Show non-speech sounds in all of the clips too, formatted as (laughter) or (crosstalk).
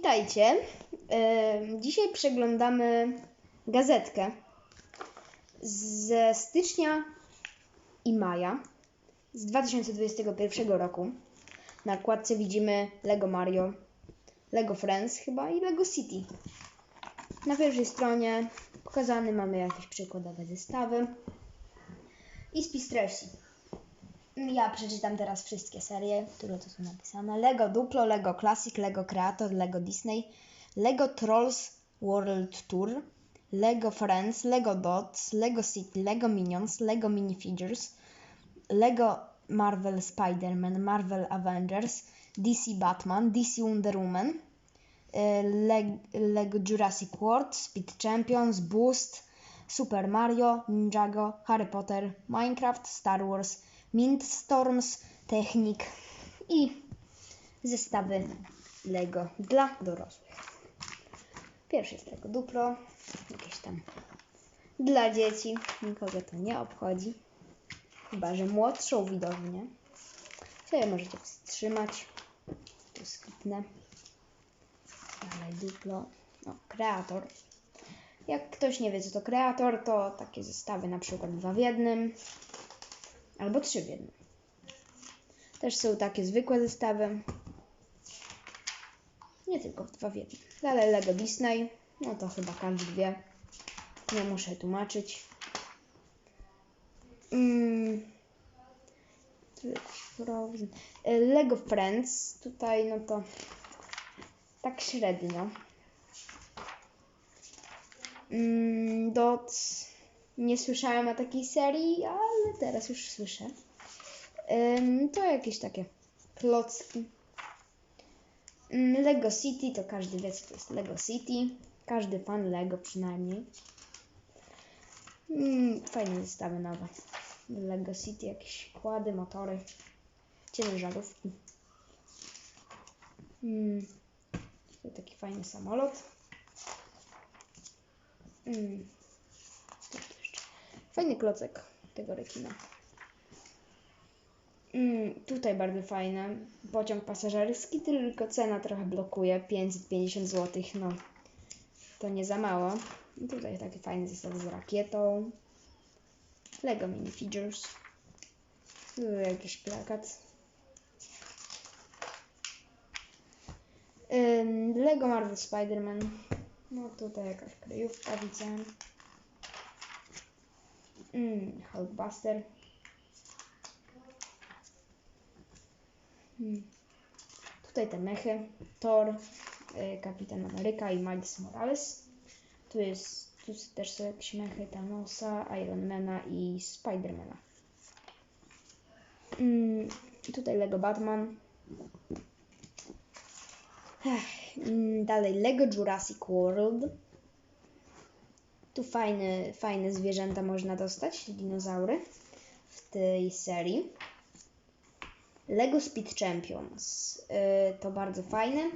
Witajcie. Dzisiaj przeglądamy gazetkę ze stycznia i maja z 2021 roku. Na okładce widzimy Lego Mario, Lego Friends chyba i Lego City. Na pierwszej stronie pokazany mamy jakieś przykładowe zestawy i spis treści. Ja przeczytam teraz wszystkie serie, które tu są napisane. Lego Duplo, Lego Classic, Lego Creator, Lego Disney, Lego Trolls World Tour, Lego Friends, Lego Dots, Lego City, Lego Minions, Lego Minifigures, Lego Marvel Spider-Man, Marvel Avengers, DC Batman, DC Wonder Woman, Lego Jurassic World, Speed Champions, Boost, Super Mario, Ninjago, Harry Potter, Minecraft, Star Wars, Mint Storms, Technik i zestawy Lego dla dorosłych. Pierwszy jest Lego Duplo, jakieś tam dla dzieci, nikogo to nie obchodzi, chyba że młodszą widownię. Sobie możecie wstrzymać, tu skipnę. Dalej Duplo, no, kreator. Jak ktoś nie wie co to kreator, to takie zestawy na przykład dwa w jednym, albo trzy w jednym. Też są takie zwykłe zestawy. Nie tylko dwa w jednym. Dalej Lego Disney. No to chyba każdy wie. Nie muszę tłumaczyć. Mm. Lego Friends. Tutaj no to tak średnio. Mm, Dots nie słyszałem o takiej serii, ale teraz już słyszę. to jakieś takie klocki. Lego City to każdy wie, co to jest Lego City. Każdy fan Lego przynajmniej. fajne zestawy nowe. Lego City, jakieś kłady, motory, ciężarówki. Mm, taki fajny samolot. Mm. Fajny klocek tego rekina. Mm, tutaj bardzo fajne. Pociąg pasażerski, tylko cena trochę blokuje. 550 zł, no to nie za mało. I tutaj taki fajny zestaw z rakietą. Lego minifigures. Tu jakiś plakat. Lego Marvel Spider-Man. No tutaj jakaś kryjówka widzę. Mm, Hulkbuster. Hmm. Tutaj te mechy. Thor, y, Kapitan Ameryka i Miles Morales. Tu jest, tu też są jakieś mechy Thanosa, Ironmana i Spidermana. Hmm. Tutaj Lego Batman. Ech, mm, dalej Lego Jurassic World. Tu fajne, fajne zwierzęta można dostać, dinozaury w tej serii. Lego Speed Champions. Yy, to bardzo fajne.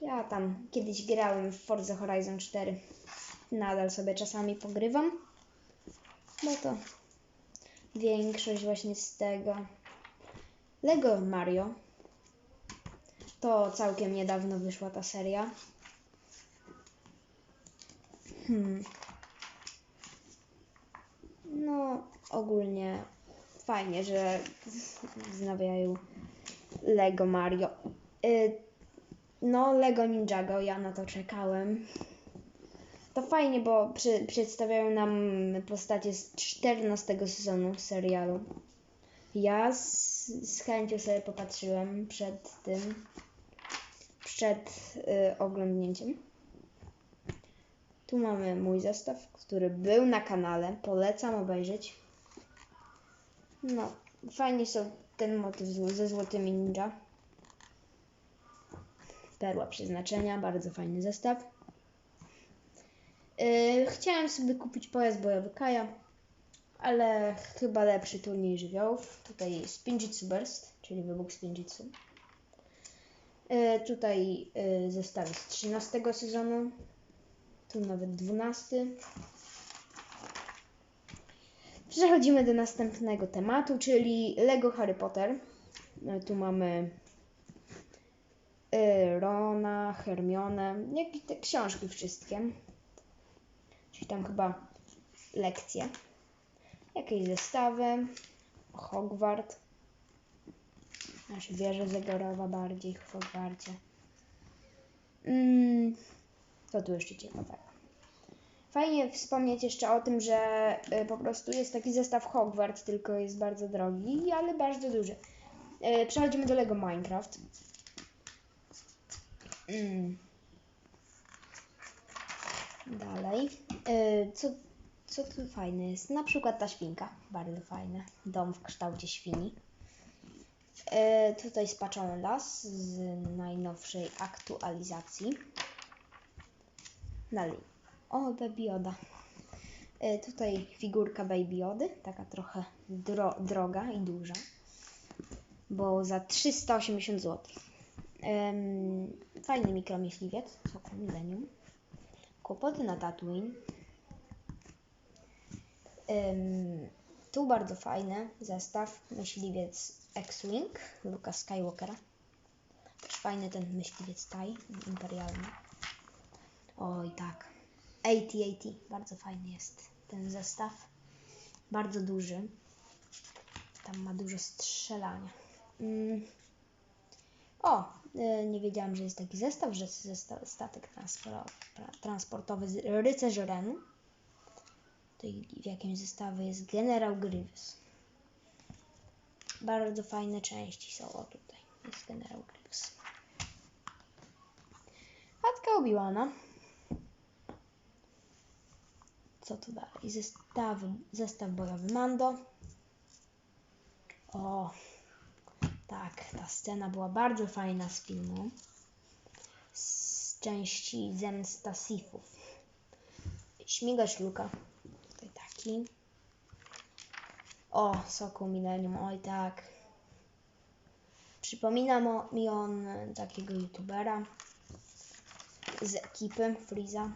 Ja tam kiedyś grałem w Forza Horizon 4. Nadal sobie czasami pogrywam. Bo to większość właśnie z tego. Lego Mario. To całkiem niedawno wyszła ta seria. Hmm. No, ogólnie fajnie, że (laughs) wznawiają Lego Mario. Y, no, Lego Ninjago, ja na to czekałem. To fajnie, bo przy, przedstawiają nam postacie z 14 sezonu serialu. Ja z, z chęcią sobie popatrzyłem przed tym, przed y, oglądnięciem. Tu mamy mój zestaw, który był na kanale. Polecam obejrzeć. No, fajnie są ten motyw ze złotymi ninja. Perła przeznaczenia, bardzo fajny zestaw. Yy, chciałem sobie kupić pojazd bojowy Kaja, ale chyba lepszy turniej żywiołów. Tutaj jest Spinjitzu Burst, czyli wybuch Spinjitzu. Yy, tutaj yy, zestawy z 13 sezonu, tu nawet 12. Przechodzimy do następnego tematu, czyli Lego Harry Potter. E, tu mamy y, Rona, Hermione, jak i te książki wszystkie. Czyli tam chyba lekcje. Jakieś zestawy. Hogwart. Nasza wieża zegarowa bardziej w Hogwarcie. Mm, co tu jeszcze ciekawego? Fajnie wspomnieć jeszcze o tym, że y, po prostu jest taki zestaw Hogwart, tylko jest bardzo drogi, ale bardzo duży. Y, przechodzimy do Lego Minecraft. Mm. Dalej. Y, co, co tu fajne jest? Na przykład ta świnka. Bardzo fajne. Dom w kształcie świni. Tutaj spaczony las z najnowszej aktualizacji. Dalej. O, Baby Yoda. Y, tutaj figurka Baby Jody, taka trochę dro droga i duża, bo za 380 zł. Ym, fajny mikromyśliwiec, Sokół Millennium. Kłopoty na Tatooine. Ym, tu bardzo fajny zestaw, myśliwiec X-Wing, Luka Skywalkera. Też fajny ten myśliwiec TIE, imperialny. AT-AT, bardzo fajny jest ten zestaw. Bardzo duży. Tam ma dużo strzelania. Mm. O, y, nie wiedziałam, że jest taki zestaw, że jest statek transportowy z rycerzy Renu. Tutaj w jakimś zestawie jest generał Grievous. Bardzo fajne części są. O, tutaj jest generał Grievous. Chatka Obi-Wana. Co tu dalej? Zestaw, zestaw bojowy Mando. O, tak, ta scena była bardzo fajna z filmu. Z części Zemsta Sithów. Śmigacz Luka. Tutaj taki. O, Sokół Millennium, oj tak. Przypomina mi on takiego youtubera z ekipy Freeza.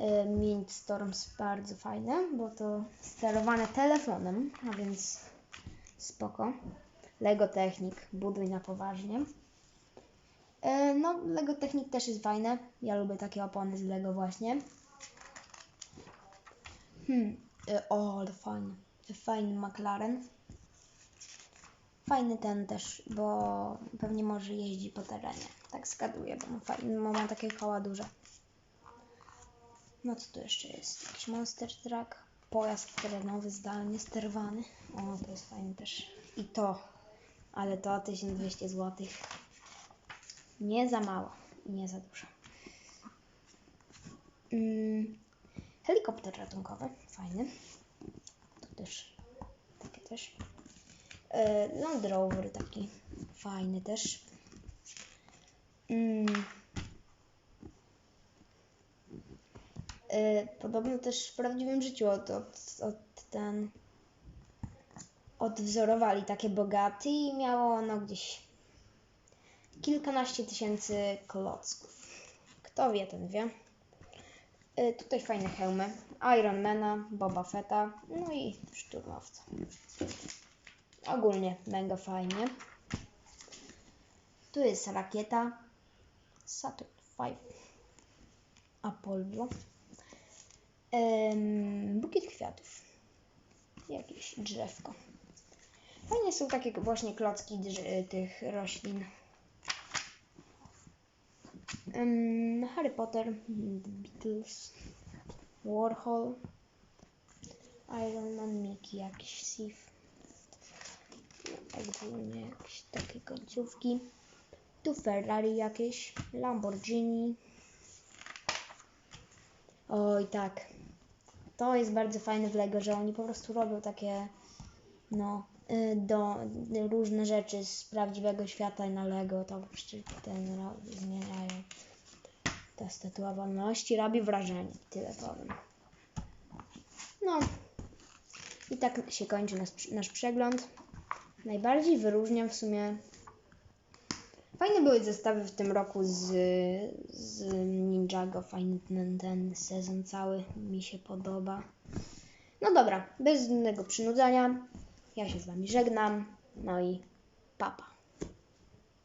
E, Mindstorms bardzo fajne, bo to sterowane telefonem, a więc spoko. Lego Technik, buduj na poważnie. E, No, Lego Technik też jest fajne. Ja lubię takie opony z Lego właśnie. Hmm, e, o, ale fajny. Fajny McLaren. Fajny ten też, bo pewnie może jeździ po terenie. Tak zgaduję, bo ma, fajny, bo ma takie koła duże. No co tu jeszcze jest? Jakiś Monster Truck, pojazd terenowy zdalnie sterowany. O, to jest fajne też. I to, ale to 1200 zł. Nie za mało nie za dużo. Mm, helikopter ratunkowy, fajny. Tu też, takie też. E, Land Rover taki fajny też. Mm. Podobno też w prawdziwym życiu od, od, od ten odwzorowali takie bogaty i miało ono gdzieś kilkanaście tysięcy klocków. Kto wie, ten wie. E, Tutaj fajne hełmy. Ironmana, Boba Fetta, no i szturmowca. Ogólnie mega fajnie. Tu jest rakieta Saturn V Apollo. Em, bukiet kwiatów. Jakieś drzewko. Fajnie są takie właśnie klocki tych roślin. Harry Potter, The Beatles, Warhol, Iron Man, Mickey, jakiś Sif. Ogólnie jakieś takie końcówki. Tu Ferrari jakieś, Lamborghini. Oj tak. To jest bardzo fajne w Lego, że oni po prostu robią takie no y, do różne rzeczy z prawdziwego świata na Lego, to ten zmieniają. Ta statua wolności robi wrażenie, tyle powiem. No i tak się kończy nasz, nasz przegląd. Najbardziej wyróżniam w sumie. Fajne były zestawy w tym roku z, z Ninjago. Fajny ten, ten sezon cały mi się podoba. No dobra, bez żadnego przynudzania. Ja się z Wami żegnam. No i Papa.